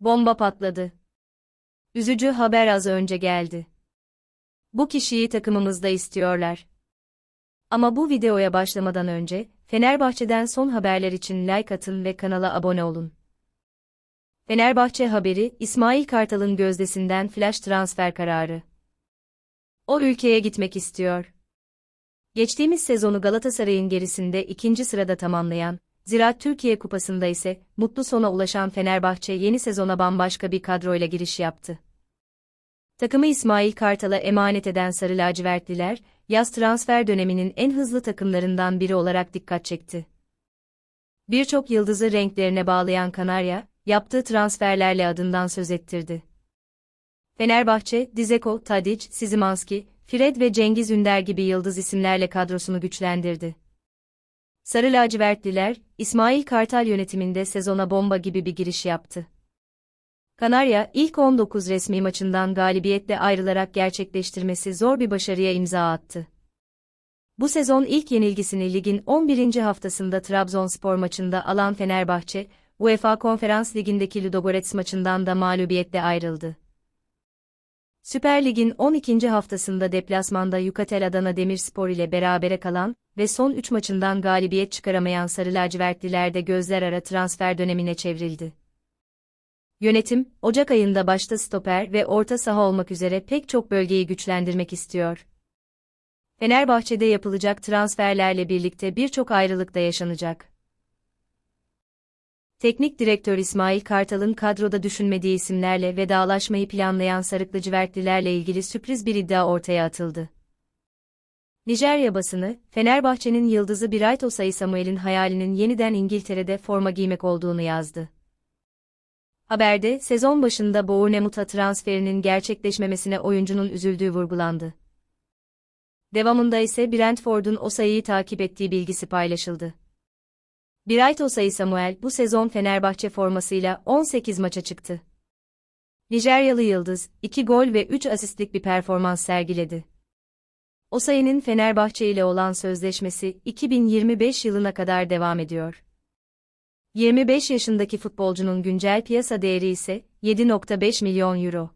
Bomba patladı. Üzücü haber az önce geldi. Bu kişiyi takımımızda istiyorlar. Ama bu videoya başlamadan önce, Fenerbahçe'den son haberler için like atın ve kanala abone olun. Fenerbahçe haberi, İsmail Kartal'ın gözdesinden flash transfer kararı. O ülkeye gitmek istiyor. Geçtiğimiz sezonu Galatasaray'ın gerisinde ikinci sırada tamamlayan, Ziraat Türkiye Kupası'nda ise mutlu sona ulaşan Fenerbahçe yeni sezona bambaşka bir kadroyla giriş yaptı. Takımı İsmail Kartal'a emanet eden Sarı Lacivertliler, yaz transfer döneminin en hızlı takımlarından biri olarak dikkat çekti. Birçok yıldızı renklerine bağlayan Kanarya, yaptığı transferlerle adından söz ettirdi. Fenerbahçe, Dzeko, Tadic, Sizimanski, Fred ve Cengiz Ünder gibi yıldız isimlerle kadrosunu güçlendirdi. Sarı lacivertliler, İsmail Kartal yönetiminde sezona bomba gibi bir giriş yaptı. Kanarya, ilk 19 resmi maçından galibiyetle ayrılarak gerçekleştirmesi zor bir başarıya imza attı. Bu sezon ilk yenilgisini ligin 11. haftasında Trabzonspor maçında alan Fenerbahçe, UEFA Konferans Ligi'ndeki Ludogorets maçından da mağlubiyetle ayrıldı. Süper Lig'in 12. haftasında deplasmanda Yukatel Adana Demirspor ile berabere kalan ve son 3 maçından galibiyet çıkaramayan Sarı Lacivertliler de gözler ara transfer dönemine çevrildi. Yönetim, Ocak ayında başta stoper ve orta saha olmak üzere pek çok bölgeyi güçlendirmek istiyor. Fenerbahçe'de yapılacak transferlerle birlikte birçok ayrılık da yaşanacak. Teknik direktör İsmail Kartal'ın kadroda düşünmediği isimlerle vedalaşmayı planlayan Sarıklıcıvertlilerle ilgili sürpriz bir iddia ortaya atıldı. Nijerya basını, Fenerbahçe'nin yıldızı Bright Osayi Samuel'in hayalinin yeniden İngiltere'de forma giymek olduğunu yazdı. Haberde, sezon başında Bournemouth'a transferinin gerçekleşmemesine oyuncunun üzüldüğü vurgulandı. Devamında ise Brentford'un Osayi'yi takip ettiği bilgisi paylaşıldı. Bright Osayi Samuel bu sezon Fenerbahçe formasıyla 18 maça çıktı. Nijeryalı Yıldız, 2 gol ve 3 asistlik bir performans sergiledi. Osayi'nin Fenerbahçe ile olan sözleşmesi 2025 yılına kadar devam ediyor. 25 yaşındaki futbolcunun güncel piyasa değeri ise 7.5 milyon euro.